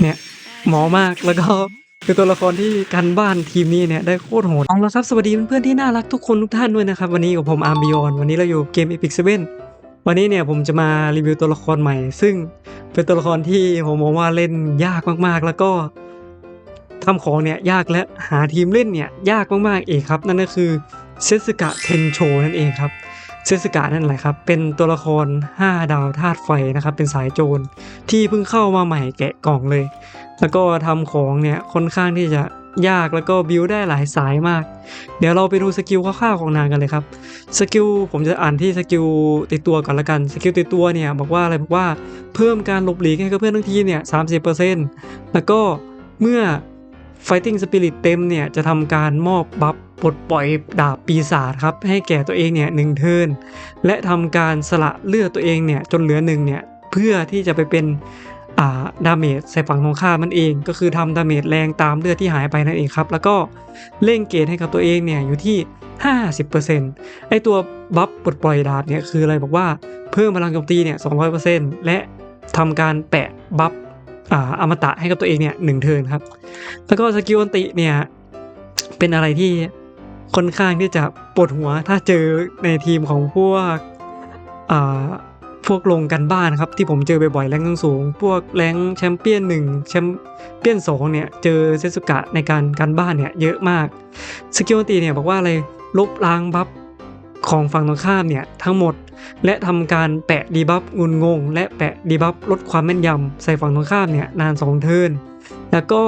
เนี่ย หมอมากแล้วก็คือตัวละครที่กันบ้านทีมนี้เนี่ยได้โคตรโหดเอาละครับสวัสดีเพื่อนๆที่น่ารักทุกคนทุกท่านด้วยนะครับวันนี้กับผมอาร์มบิออนวันนี้เราอยู่เกม Epic 7วันนี้เนี่ยผมจะมารีวิวตัวละครใหม่ ซึ่งเป็นตัวละครที่ผมมองว่าเล่นยากมากๆ แล้วก็ทำของเนี่ยยากและหาทีมเล่นเนี่ยยากมากๆเองครับ นั่นก็คือเซสึกะเทนโชนั่นเองครับ เซสึกะนั่นแหละครับ เป็นตัวละคร 5 ดาวธาตุไฟนะครับ เป็นสายโจรที่เพิ่งเข้ามาใหม่แกะกล่องเลย แล้วก็ทำของเนี่ยค่อนข้างที่จะยากแล้วก็บิวได้หลายสายมาก เดี๋ยวเราไปดูสกิลคร่าวๆของนางกันเลยครับ สกิลผมจะอ่านที่สกิลติดตัวก่อนละกัน สกิลติดตัวเนี่ยบอกว่าอะไรบอกว่าเพิ่มการหลบหลีกให้กับเพื่อนทั้งทีเนี่ย30%แล้วก็เมื่อ Fighting Spirit เต็มเนี่ยจะทำการมอบบัฟปลดปล่อยดาบปีศาจครับให้แก่ตัวเองเนี่ยหนึ่งเทินและทำการสละเลือดตัวเองเนี่ยจนเหลือหนึ่งเนี่ยเพื่อที่จะไปเป็นาดาเมจใส่ฝั่งตรงข้ามมันเอง ก็คือทำดาเมจแรงตามเลือดที่หายไปนั่นเองครับ แล้วก็เร่งเกรดให้กับตัวเองเนี่ยอยู่ที่ 50%ไอตัวบัฟปลดปล่อยดาบเนี่ยคืออะไรบอกว่าเพิ่มพลังโจมตีเนี่ย200%และทำการแปะบัฟ อ่าอมตะให้กับตัวเองเนี่ยหนึ่งเทิร์นครับ แล้วก็สกิลอันติเนี่ยเป็นอะไรที่ค่อนข้างที่จะปวดหัวถ้าเจอในทีมของพวกอ่าพวกลงกันบ้านครับ ที่ผมเจอบ่อยๆแรงสูง พวกแรงแชมเปี้ยนหนึ่งแชมเปี้ยนสองเนี่ยเจอเซซุกะในการกันบ้านเนี่ยเยอะมากสกิลอันติเนี่ยบอกว่าอะไรลบล้างบัฟของฝั่งตรงข้ามเนี่ยทั้งหมด และทำการแปะดีบัฟงุนงง และแปะดีบัฟลดความแม่นยำใส่ฝั่งตรงข้ามเนี่ยนาน 2 เทิร์นแล้วก็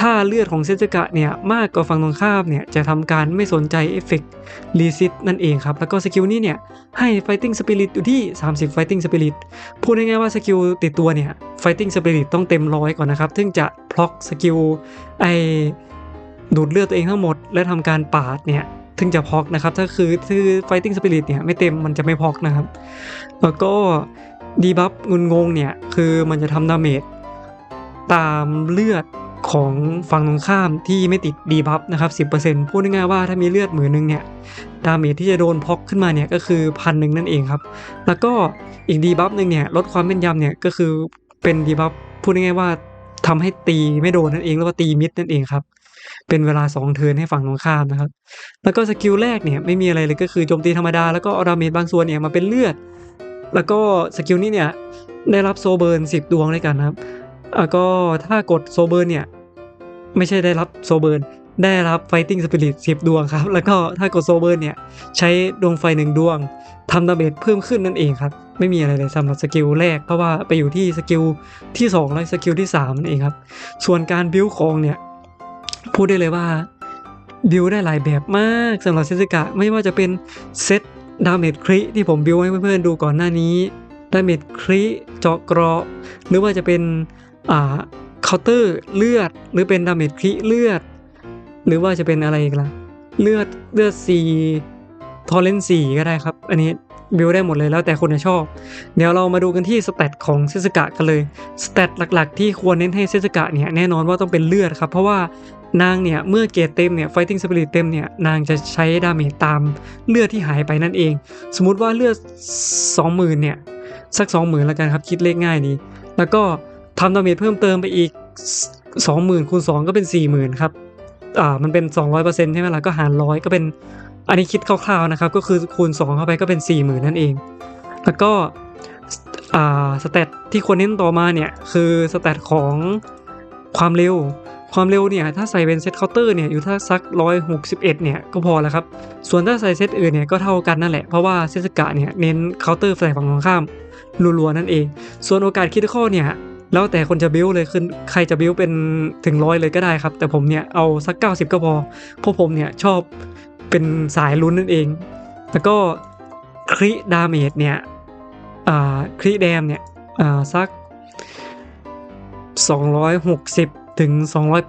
ถ้าเลือดของเซจกะเนี่ยมากกว่าฝั่งตรงข้ามเนี่ยจะทำการไม่สนใจเอฟเฟกต์รีซิตนั่นเองครับ แล้วก็สกิลนี้เนี่ยให้ Fighting Spirit อยู่ที่ 30 Fighting Spirit พูดง่ายๆว่าสกิลติดตัวเนี่ย Fighting Spirit ต้องเต็มร้อยก่อนนะครับถึงจะพล็อกสกิลไอดูดเลือดตัวเองทั้งหมด และทำการปาดเนี่ย ถึงจะพอกนะครับ ถ้าคือคือ fighting spirit เนี่ยไม่เต็มมันจะไม่พอกนะครับ แล้วก็ดีบัฟงุนงงเนี่ย คือมันจะทำดาเมจตามเลือดของฝั่งตรงข้ามที่ไม่ติดดีบัฟนะครับ 10%พูดง่ายๆว่าถ้ามีเลือดหมื่นหนึ่งเนี่ย ดาเมจที่จะโดนพอกขึ้นมาเนี่ยก็คือพันหนึ่งนั่นเองครับ แล้วก็อีกดีบัฟหนึ่งเนี่ยลดความแม่นยำเนี่ยก็คือเป็นดีบัฟพูดง่ายๆว่าทำให้ตีไม่โดนนั่นเองแล้วก็ตีมิดนั่นเองครับ เป็นเวลา 2 เทิร์นให้ฝั่งตรงข้ามนะครับ แล้วก็สกิลแรกเนี่ยไม่มีอะไรเลยก็คือโจมตีธรรมดา แล้วก็เอาดาเมจบางส่วนเนี่ยมาเป็นเลือด แล้วก็สกิลนี้เนี่ยได้รับโซเบิร์น10 ดวงด้วยกันครับแล้วก็ถ้ากดโซเบิร์นเนี่ยไม่ใช่ได้รับโซเบิร์นได้รับไฟติ้งสปิริต10 ดวงครับ แล้วก็ถ้ากดโซเบิร์นเนี่ยใช้ดวงไฟหนึ่งดวงทำดาเมจเพิ่มขึ้นนั่นเองครับ ไม่มีอะไรเลยสำหรับสกิลแรก เพราะว่าไปอยู่ที่สกิลที่ 2 และสกิลที่3นั่นเองครับ ส่วนการบิวของเนี่ย พูดได้เลยว่าบิวได้หลายแบบมากสำหรับเซซึกะไม่ว่าจะเป็นเซตดาเมจคริที่ผมบิวให้เพื่อนๆดูก่อนหน้านี้ดาเมจคริเจาะกราะหรือว่าจะเป็นอ่าเคาน์เตอร์เลือด หรือเป็นดาเมจคริเลือด หรือว่าจะเป็นอะไรอีกล่ะเลือดเลือดสีทอร์เรนสีก็ได้ครับ อันนี้บิวได้หมดเลยแล้วแต่คนจะชอบ เดี๋ยวเรามาดูกันที่สเตตของเซซึกะกันเลย สเตตหลักๆ ที่ควรเน้นให้เซซึกะเนี่ยแน่นอนว่าต้องเป็นเลือดครับ เพราะว่า นางเนี่ยเมื่อเกรดเต็มเนี่ย fighting spirit เต็มเนี่ยนางจะใช้ดาเมจตามเลือดที่หายไปนั่นเอง สมมุติว่าเลือด20,000เนี่ยสัก 20,000แล้วกันครับคิดเลขง่ายดี แล้วก็ทำดาเมจเพิ่มเติมไปอีก 20,000คูณ2ก็เป็น 40,000ครับอ่ามันเป็น 200%ใช่ไหมล่ะก็หารร้อยก็เป็นอันนี้คิดคร่าวๆนะครับก็คือคูณ 2 เข้าไปก็เป็น 40,000 นั่นเอง แล้วก็อ่าสเตตที่ควรเน้นต่อมาเนี่ยคือสเตตของความเร็ว ความเร็วเนี่ยถ้าใส่เป็นเซตเคาน์เตอร์เนี่ยอยู่ถ้าสัก 161 เนี่ยก็พอแล้วครับ ส่วนถ้าใส่เซตอื่นเนี่ยก็เท่ากันนั่นแหละ เพราะว่าเซตสกะเนี่ยเน้นเคาน์เตอร์ใส่ฝั่งตรงข้ามรัวๆนั่นเอง ส่วนโอกาสคิดข้อเนี่ยแล้วแต่คนจะบิวเลยคือใครจะบิวเป็นถึงร้อยเลยก็ได้ครับ แต่ผมเนี่ยเอาสัก 90 ก็พอ เพราะผมเนี่ยชอบเป็นสายลุ้นนั่นเอง แล้วก็คริดาเมจเนี่ยคริแดมเนี่ยอ่าสัก 260 ถึง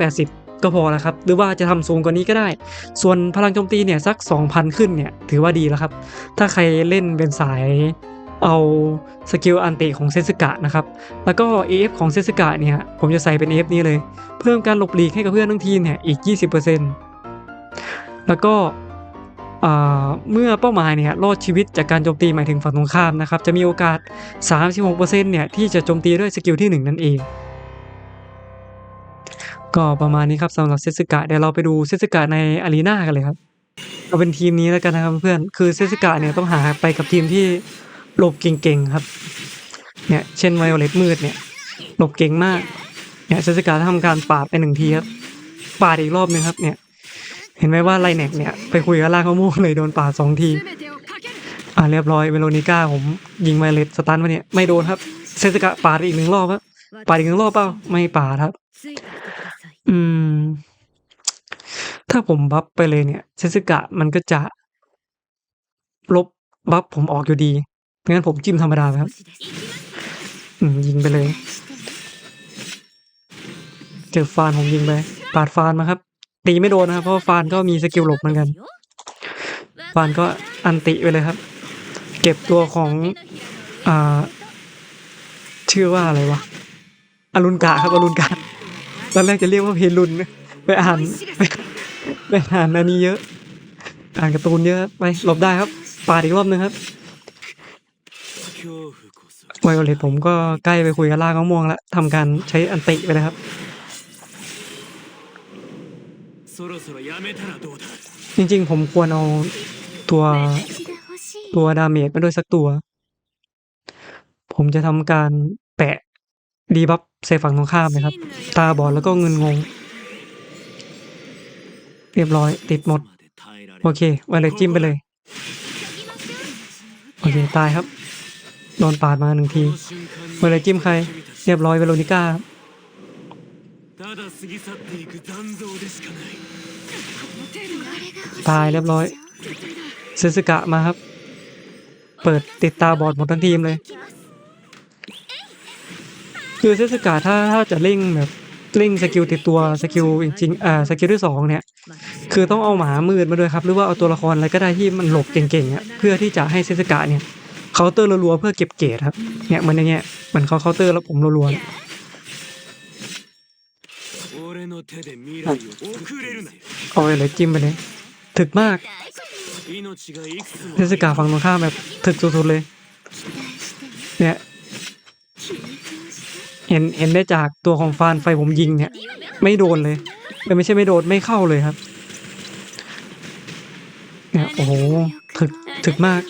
280 ก็พอแล้วครับ หรือว่าจะทำสูงกว่านี้ก็ได้ ส่วนพลังโจมตีเนี่ยสัก 2,000 ขึ้นเนี่ยถือว่าดีแล้วครับ ถ้าใครเล่นเป็นสายเอาสกิลอันติของเซซึกะนะครับ แล้วก็ AF ของเซซึกะเนี่ย ผมจะใส่เป็น AF นี้เลย เพิ่มการหลบหลีกให้กับเพื่อนทั้งทีมเนี่ยอีก 20%แล้วก็เมื่อเป้าหมายเนี่ยรอดชีวิตจากการโจมตีหมายถึงฝั่งตรงข้ามนะครับ จะมีโอกาส 36%เนี่ยที่จะโจมตีด้วยสกิลที่ 1 นั่นเอง ก็ประมาณนี้ครับสำหรับเซสึกะเดี๋ยวเราไปดูเซสึกะในอารีนากันเลยครับเอาเป็นทีมนี้แล้วกันนะครับเพื่อนคือเซสึกะเนี่ยต้องหาไปกับทีมที่หลบเก่งๆครับ เนี่ยเช่นไวโอเลตมืดเนี่ยหลบเก่งมากเนี่ยเซสึกะทำการปาดไปหนึ่งทีครับปาดอีกรอบหนึงครับเนี่ย เห็นไหมว่าไลแนกเนี่ยไปคุยกับล่างเขาม่วงเลยโดนปาดสองทีอ่าเรียบร้อยเวโรนิก้าผมยิงไวเลตสตันมาเนี่ยไม่โดนครับเซสึกะปาดอีกหนึ่งรอบครับปาดอีกหนึ่งรอบเปล่าไม่ปาดครับ อืม ถ้าผมบัฟไปเลยเนี่ย เซสึกะมันก็จะ ลบบัฟผมออกอยู่ดี งั้นผมจิ้มธรรมดาครับ อืม ยิงไปเลย เจอฟานผมยิงไป ปาดฟานมาครับ ตีไม่โดนนะครับ เพราะฟานก็มีสกิลหลบเหมือนกัน ฟานก็อันติไปเลยครับ เก็บตัวของ อ่า ชื่อว่าอะไรวะ อรุณกะครับ อรุณกะ ตอนแรกจะเรียกว่าเพลุนไปอ่านไปไปอ่านอันนี้เยอะ อ่านการ์ตูนเยอะไปหลบได้ครับปาดอีกรอบนึงครับไวโอเลตผมก็ใกล้ไปคุยกับล่างมะม่วงแล้วทำการใช้อันติไปแล้วครับจริงๆ ผมควรเอาตัวตัวดาเมจไปด้วยสักตัว ผมจะทำการแปะ ดีบัฟใส่ฝั่งตรงข้ามนะครับ ตาบอดแล้วก็เงินงง เรียบร้อย ติดหมด โอเคไวเลตจิ้มไปเลย โอเค ตายครับ โดนปาดมาหนึ่งทีไวเลตจิ้มใคร เรียบร้อยเวโรนิก้าตายเรียบร้อยซึสึกะมาครับ เปิดติดตาบอดหมดทั้งทีมเลย คือเซสกาถ้าถ้าจะเล่งแบบเล่งสกิลติดตัวสกิลจริงๆอ่าสกิลที่สองเนี่ย คือต้องเอาหมามืดมาด้วยครับ หรือว่าเอาตัวละครอะไรก็ได้ที่มันหลบเก่งๆอะเพื่อที่จะให้เซสกาเนี่ยเคาน์เตอร์รัวๆเพื่อเก็บเกรดครับเนี่ยมันอย่างเงี้ยเหมือนเขาเคาน์เตอร์แล้วผมรัวๆเอาไปเลยจิ้มไปเลยถึกมากเทศกาฝั่งตรงข้ามแบบถึกสุดๆเลย เนี่ย เห็นเห็นได้จากตัวของฟานไฟผมยิงเนี่ย ไม่โดนเลยไม่ใช่ไม่โดนไม่เข้าเลยครับ เนี่ยโอ้โหถึกถึกมาก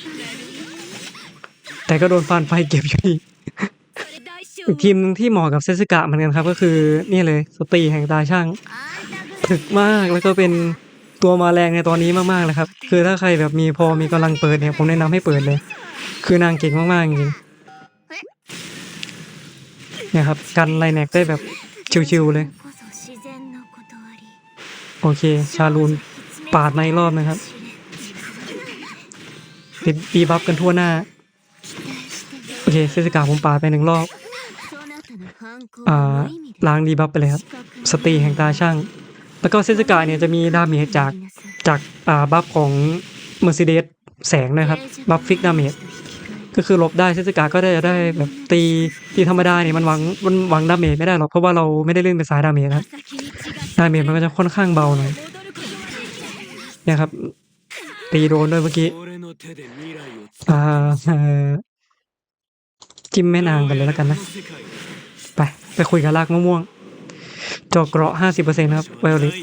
แต่ก็โดนฟานไฟเก็บอยู่ดีอีกทีมหนึงที่เหมาะกับเซสึกะเหมือนกันครับ ก็คือนี่เลยสตีแห่งตาช่าง ถึกมากแล้วก็เป็นตัวมาแรงในตอนนี้มากๆเลยครับ คือถ้าใครแบบมีพอมีกำลังเปิดเนี่ยผมแนะนำให้เปิดเลย คือนางเก่งมากๆจริง นี่ยครับ กันไลแนกได้แบบชิวๆเลย โอเค ชาลูนปาดในรอบนะครับ ติดตีบัฟกันทั่วหน้า โอเคเซสกาผมปาดไปหนึ่งรอบอ่าล้างดีบัฟไปเลยครับ สตีแห่งตาช่าง แล้วก็เซสกาเนี่ยจะมีดาเมจจากจากอ่าบัฟของ Mercedes แสงนะครับ บัฟฟิกดาเมจ ก็คือลบได้เซจิกาก็ได้ได้แบบตีตีธรรมดาเนี่ยมันหวังมันหวังดาเมจไม่ได้หรอกเพราะว่าเราไม่ได้เล่นเป็นสายดาเมจนะดาเมจมันก็จะค่อนข้างเบาหน่อยเนี่ยครับ ตีโดนด้วยเมื่อกี้อ่าจิ้มแม่นางกันเลยแล้วกันนะ ไปไปคุยกับลากมะม่วงจอกเกราะห้าสิบเปอร์เซ็นต์ครับไวโอลิส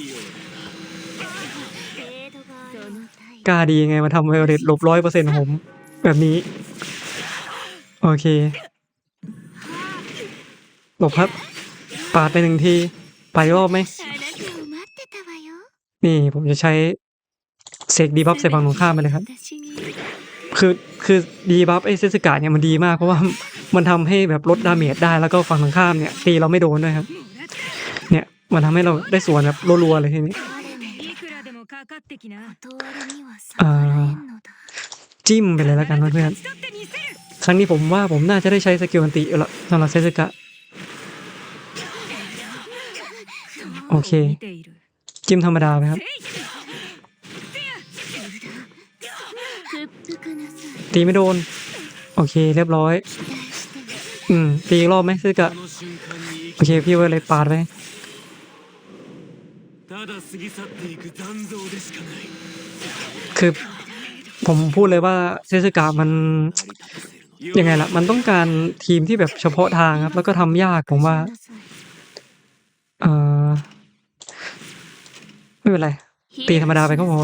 กล้าดียังไงมาทำไวโอลิสลบร้อยเปอร์เซ็นต์ผม แบบนี้ โอเค หลบครับ ปาดไปหนึ่งที ไปรอบไหม นี่ผมจะใช้เสกดีบัฟใส่ฝั่งตรงข้ามไปเลยครับ คือคือดีบัฟไอเซสกาเนี่ยมันดีมากเพราะว่ามันทำให้แบบลดดาเมจได้แล้วก็ฝั่งตรงข้ามเนี่ยตีเราไม่โดนด้วยครับ เนี่ยมันทำให้เราได้สวนแบบรัวๆเลยทีนี้อ่าจิ้มไปเลยแล้วกันเพื่อนๆ ครั้งนี้ผมว่าผมน่าจะได้ใช้สกิลอันติละสำหรับเซซึกะโอเค จิมธรรมดาไหมครับ ตีไม่โดน โอเค เรียบร้อย อืม ตีอีกรอบไหมซึกะ โอเค พี่ว่าอะไรปาดไหมคือผมพูดเลยว่าเซซึกะมัน ยังไงล่ะ มันต้องการทีมที่แบบเฉพาะทางครับ แล้วก็ทำยากผมว่าเออไม่เป็นไร ตีธรรมดาไปก็พอ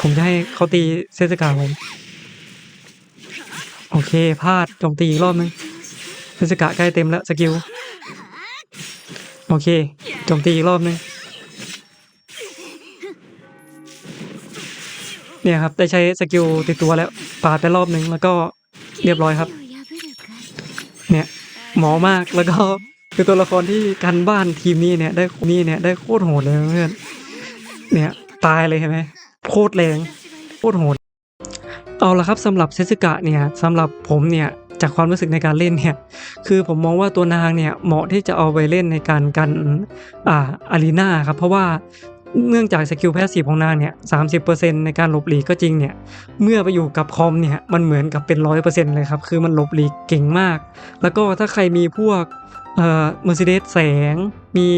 ผมจะให้เขาตีเซสกาผม โอเคพลาดโจมตีอีกรอบนึงเซสกาใกล้เต็มแล้วสกิล โอเคโจมตีอีกรอบนึงเนี่ยครับ ได้ใช้สกิลติดตัวแล้วปาดไปรอบนึงแล้วก็ เรียบร้อยครับ เนี่ยหมอมากแล้วก็คือตัวละครที่กันบ้านทีมนี้เนี่ย ได้นี่เนี่ยได้โคตรโหดเลยเพื่อนเนี่ยตายเลยเห็นไหมโคตรแรงโคตรโหด เอาละครับสำหรับเซซึกะเนี่ยสำหรับผมเนี่ยจากความรู้สึกในการเล่นเนี่ย คือผมมองว่าตัวนางเนี่ยเหมาะที่จะเอาไปเล่นในการกันอ่าอารีนาครับ เพราะว่า เนื่องจากสกิลแพสซีฟของนางเนี่ยสาในการหลบหลีกก็จริงเนี่ย เมื่อไปอยู่กับคอมเนี่ย มันเหมือนกับเป็นร้อยเปอร์เซ็นต์เลยครับ คือมันหลบหลีกเก่งมาก แล้วก็ถ้าใครมีพวกเอ่อเมอร์เซเดสแสงมี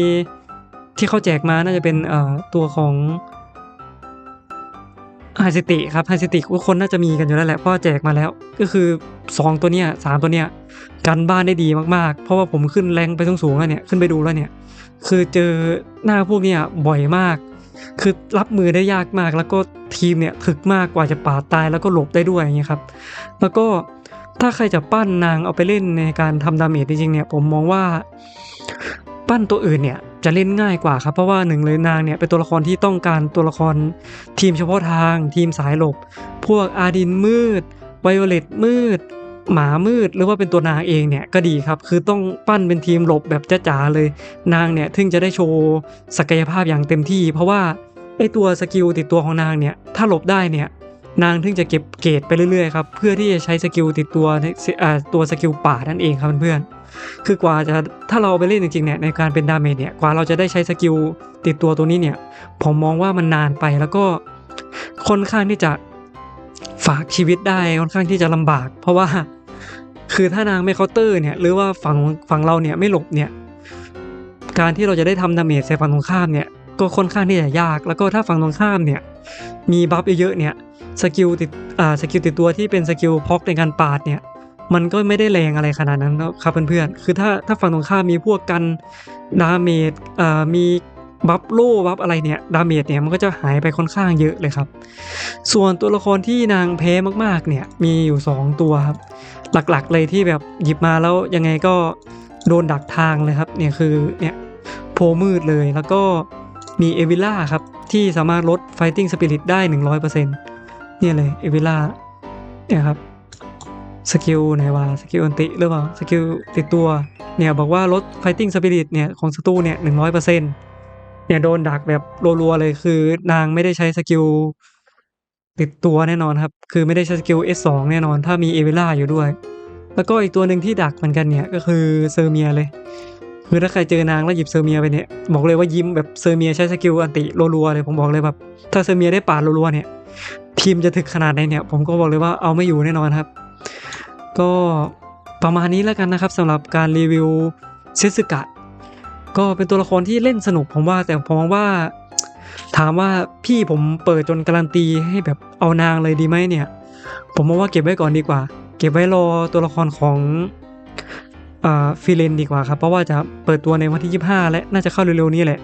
ที่เขาแจกมาน่าจะเป็นเอ่อตัวของ ไฮซิติครับไฮซิติทุกคนน่าจะมีกันอยู่แล้วแหละเพราะว่าแจกมาแล้ว ก็คือ 2 ตัวเนี้ยสามตัวเนี้ยกันบ้านได้ดีมากๆ เพราะว่าผมขึ้นแรงไปสูงๆแล้วเนี่ยขึ้นไปดูแล้วเนี่ยคือเจอหน้าพวกเนี้ยบ่อยมาก คือรับมือได้ยากมากแล้วก็ทีมเนี่ยถึกมากกว่าจะปาดตายแล้วก็หลบได้ด้วยอย่างเงี้ยครับแล้วก็ถ้าใครจะปั้นนางเอาไปเล่นในการทำดาเมจจริงๆเนี่ยผมมองว่าปั้นตัวอื่นเนี่ย จะเล่นง่ายกว่าครับ เพราะว่าหนึ่งเลยนางเนี่ยเป็นตัวละครที่ต้องการตัวละครทีมเฉพาะทางทีมสายหลบ พวกอาดินมืดไวโอเลตมืด หมามืดหรือว่าเป็นตัวนางเองเนี่ยก็ดีครับ คือต้องปั้นเป็นทีมหลบแบบจ๋าๆเลย นางเนี่ยถึงจะได้โชว์ศักยภาพอย่างเต็มที่ เพราะว่าไอตัวสกิลติดตัวของนางเนี่ยถ้าหลบได้เนี่ยนางถึงจะเก็บเกรดไปเรื่อยๆครับเพื่อที่จะใช้สกิลติดตัวในตัวสกิลป่านั่นเองครับเพื่อนๆ คือกว่าจะถ้าเราไปเล่นจริงๆเนี่ยในการเป็นดาเมจเนี่ยกว่าเราจะได้ใช้สกิลติดตัวตัวนี้เนี่ย ผมมองว่ามันนานไปแล้วก็ค่อนข้างที่จะฝากชีวิตได้ค่อนข้างที่จะลำบาก เพราะว่าคือถ้านางไม่เคาน์เตอร์เนี่ยหรือว่าฝั่งฝั่งเราเนี่ยไม่หลบเนี่ยการที่เราจะได้ทำดาเมจใส่ฝั่งตรงข้ามเนี่ยก็ค่อนข้างที่จะยาก แล้วก็ถ้าฝั่งตรงข้ามเนี่ยมีบัฟเยอะๆเนี่ยสกิลติดอ่าสกิลติดตัวที่เป็นสกิลพ็อกในการปาดเนี่ย มันก็ไม่ได้แรงอะไรขนาดนั้นครับเพื่อนๆ คือถ้าถ้าฝั่งตรงข้ามมีพวกกันดาเมจอ่ามีบัฟโล่บัฟอะไรเนี่ยดาเมจเนี่ยมันก็จะหายไปค่อนข้างเยอะเลยครับ ส่วนตัวละครที่นางแพ้มากๆเนี่ยมีอยู่ 2 ตัวครับ หลักๆเลยที่แบบหยิบมาแล้วยังไงก็โดนดักทางเลยครับเนี่ยคือเนี่ยโพมืดเลยแล้วก็มีเอวิล่าครับ ที่สามารถลด Fighting Spirit ได้ 100%เนี่ยเลยเอวิล่าเนี่ยครับ สกิลไหนวะสกิลอันติหรือเปล่าสกิลติดตัวเนี่ยบอกว่าลด Fighting Spirit เนี่ยของศัตรูเนี่ย100%เนี่ยโดนดักแบบรัวๆเลยคือนางไม่ได้ใช้สกิลติดตัวแน่นอนครับ คือไม่ได้ใช้สกิล S2 แน่นอน ถ้ามีเอเวล่าอยู่ด้วย แล้วก็อีกตัวหนึ่งที่ดักเหมือนกันเนี่ยก็คือเซอร์เมียเลย คือถ้าใครเจอนางแล้วหยิบเซอร์เมียไปเนี่ยบอกเลยว่ายิ้มแบบเซอร์เมียใช้สกิลอันติรัวๆเลยผมบอกเลยแบบถ้าเซอร์เมียได้ปาดรัวๆเนี่ย ทีมจะถึกขนาดไหนเนี่ย ผมก็บอกเลยว่าเอาไม่อยู่แน่นอนครับ ก็ประมาณนี้แล้วกันนะครับสำหรับการรีวิวเซซึกะ ก็เป็นตัวละครที่เล่นสนุกผมว่าแต่ผมมองว่า ถามว่าพี่ผมเปิดจนการันตีให้แบบเอานางเลยดีไหมเนี่ย ผมมองว่าเก็บไว้ก่อนดีกว่า เก็บไว้รอตัวละครของฟิเลนดีกว่าครับ เพราะว่าจะเปิดตัวในวันที่ 25 และน่าจะเข้าเร็วๆนี้แหละ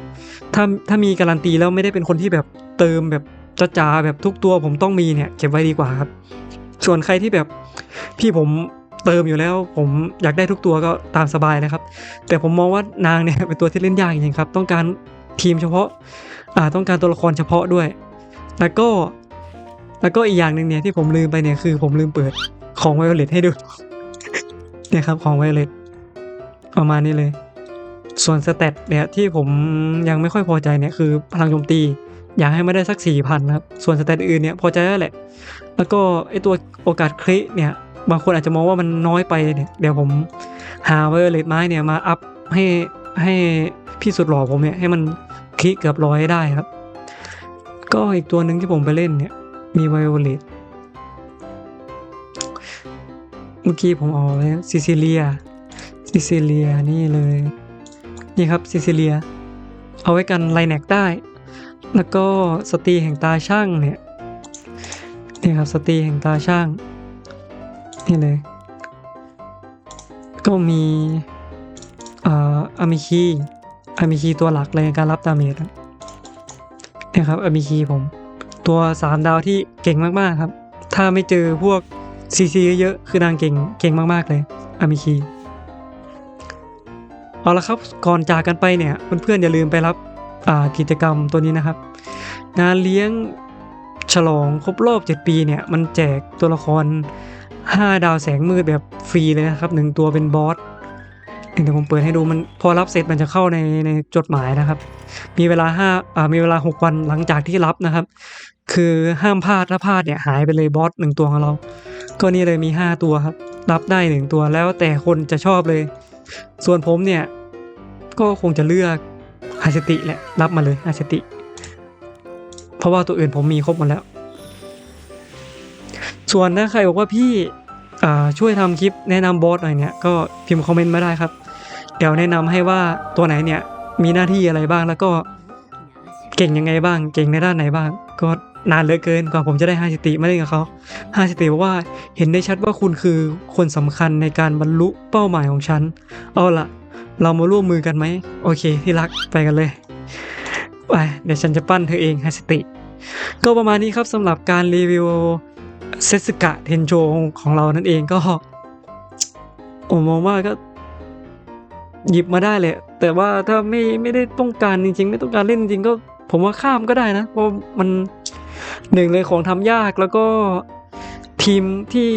ถ้าถ้ามีการันตีแล้วไม่ได้เป็นคนที่แบบเติมแบบจ้าๆแบบทุกตัวผมต้องมีเนี่ย เก็บไว้ดีกว่าครับ ส่วนใครที่แบบพี่ผมเติมอยู่แล้วผมอยากได้ทุกตัวก็ตามสบายนะครับ แต่ผมมองว่านางเนี่ยเป็นตัวที่เล่นยากจริงครับ ต้องการทีมเฉพาะอ่าต้องการตัวละครเฉพาะด้วย แล้วก็ แล้วก็อีกอย่างหนึ่งเนี่ยที่ผมลืมไปเนี่ยคือผมลืมเปิดของไวโอเลตให้ดู เนี่ยครับของไวโอเลตประมาณนี้เลย ส่วนสเตตเนี่ยที่ผมยังไม่ค่อยพอใจเนี่ยคือพลังโจมตี อยากให้ไม่ได้สักสี่พันครับ ส่วนสเตตอื่นเนี่ยพอใจแล้วแหละ แล้วก็ไอตัวโอกาสคริเนี่ย บางคนอาจจะมองว่ามันน้อยไปเนี่ยเดี๋ยวผมหาไวโอเลตไม้เนี่ยมาอัพให้ให้พี่สุดหล่อผมเนี่ยให้มันคลิกเกือบร้อยได้ครับ ก็อีกตัวหนึ่งที่ผมไปเล่นเนี่ย มีไวโอเลตเมื่อกี้ผมเอาไว้ซิซิเลียซิซิเลียนี่เลย นี่ครับซิซิเลีย เอาไว้กันไลแนกได้ แล้วก็สตรีแห่งตาช่างเนี่ยนี่ครับสตรีแห่งตาช่างนี่เลย ก็มีอามิคีอามิคีตัวหลักเลยในการรับดาเมจนะครับอามีคีผม ตัวสามดาวที่เก่งมากๆครับ ถ้าไม่เจอพวกซีซีเยอะๆคือนางเก่งเก่งมากๆเลยอามิคีเอาละครับก่อนจากกันไปเนี่ยเพื่อนๆอย่าลืมไปรับ กิจกรรมตัวนี้นะครับ งานเลี้ยงฉลองครบรอบ 7 ปีเนี่ย มันแจกตัวละคร 5 ดาวแสงมืดแบบฟรีเลยนะครับหนึ่งตัวเป็นบอสเดี๋ยวผมเปิดให้ดูมันพอรับเสร็จมันจะเข้าในในจดหมายนะครับ มีเวลาห้าอ่ามีเวลา 6 วันหลังจากที่รับนะครับ คือห้ามพลาดถ้าพลาดเนี่ยหายไปเลยบอสหนึ่งตัวของเรา ก็นี่เลยมี 5 ตัวครับ รับได้หนึ่งตัวแล้วแต่คนจะชอบเลย ส่วนผมเนี่ยก็คงจะเลือก อาสติแหละรับมาเลยอาสติ เพราะว่าตัวอื่นผมมีครบหมดแล้ว ส่วนถ้าใครบอกว่าพี่ช่วยทำคลิปแนะนำบอสหน่อยเนี่ยก็พิมพ์คอมเมนต์มาได้ครับ เดี๋ยวแนะนำให้ว่าตัวไหนเนี่ยมีหน้าที่อะไรบ้างแล้วก็เก่งยังไงบ้าง เก่งในด้านไหนบ้าง ก็นานเหลือเกินกว่าผมจะได้ฮาสติมาเล่นกับเขาฮาสติบอกว่าเห็นได้ชัดว่าคุณคือคนสำคัญในการบรรลุเป้าหมายของฉัน เอาละ เรามาร่วมมือกันไหม โอเค ที่รักไปกันเลย ไป เดี๋ยวฉันจะปั้นเธอเองฮาสติ ก็ประมาณนี้ครับสำหรับการรีวิวเซสกะเทนโจของเรานั่นเองก็ผมมองว่าก็ หยิบมาได้เลย แต่ว่าถ้าไม่ไม่ได้ต้องการจริง ๆ ไม่ต้องการเล่นจริงก็ ผมว่าข้ามก็ได้นะ เพราะมันหนึ่งเลยของทำยากแล้วก็ ทีมที่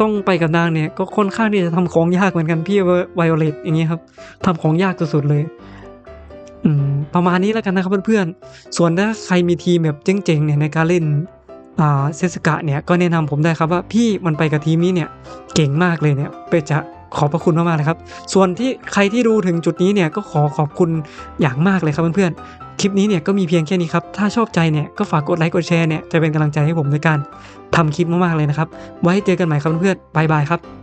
ต้องไปกับนางเนี่ย ก็ค่อนข้างที่จะทำของยากเหมือนกันพี่ไวโอเลตอย่างเงี้ยครับทำของยากสุดๆเลย อืม ประมาณนี้แล้วกันนะครับเพื่อนๆ ส่วนถ้าใครมีทีมแบบเจ๋งๆเนี่ยในการเล่นอ่าเซสกะเนี่ยก็แนะนำผมได้ครับว่าพี่มันไปกับทีมนี้เนี่ย เก่งมากเลยเนี่ยเปจะ ขอบพระคุณมากๆเลยครับ ส่วนที่ใครที่ดูถึงจุดนี้เนี่ยก็ขอขอบคุณอย่างมากเลยครับเพื่อนๆ คลิปนี้เนี่ยก็มีเพียงแค่นี้ครับ ถ้าชอบใจเนี่ยก็ฝากกดไลค์กดแชร์เนี่ยจะเป็นกำลังใจให้ผมในการทำคลิปมากๆเลยนะครับ ไว้เจอกันใหม่ครับเพื่อนๆบายบายครับ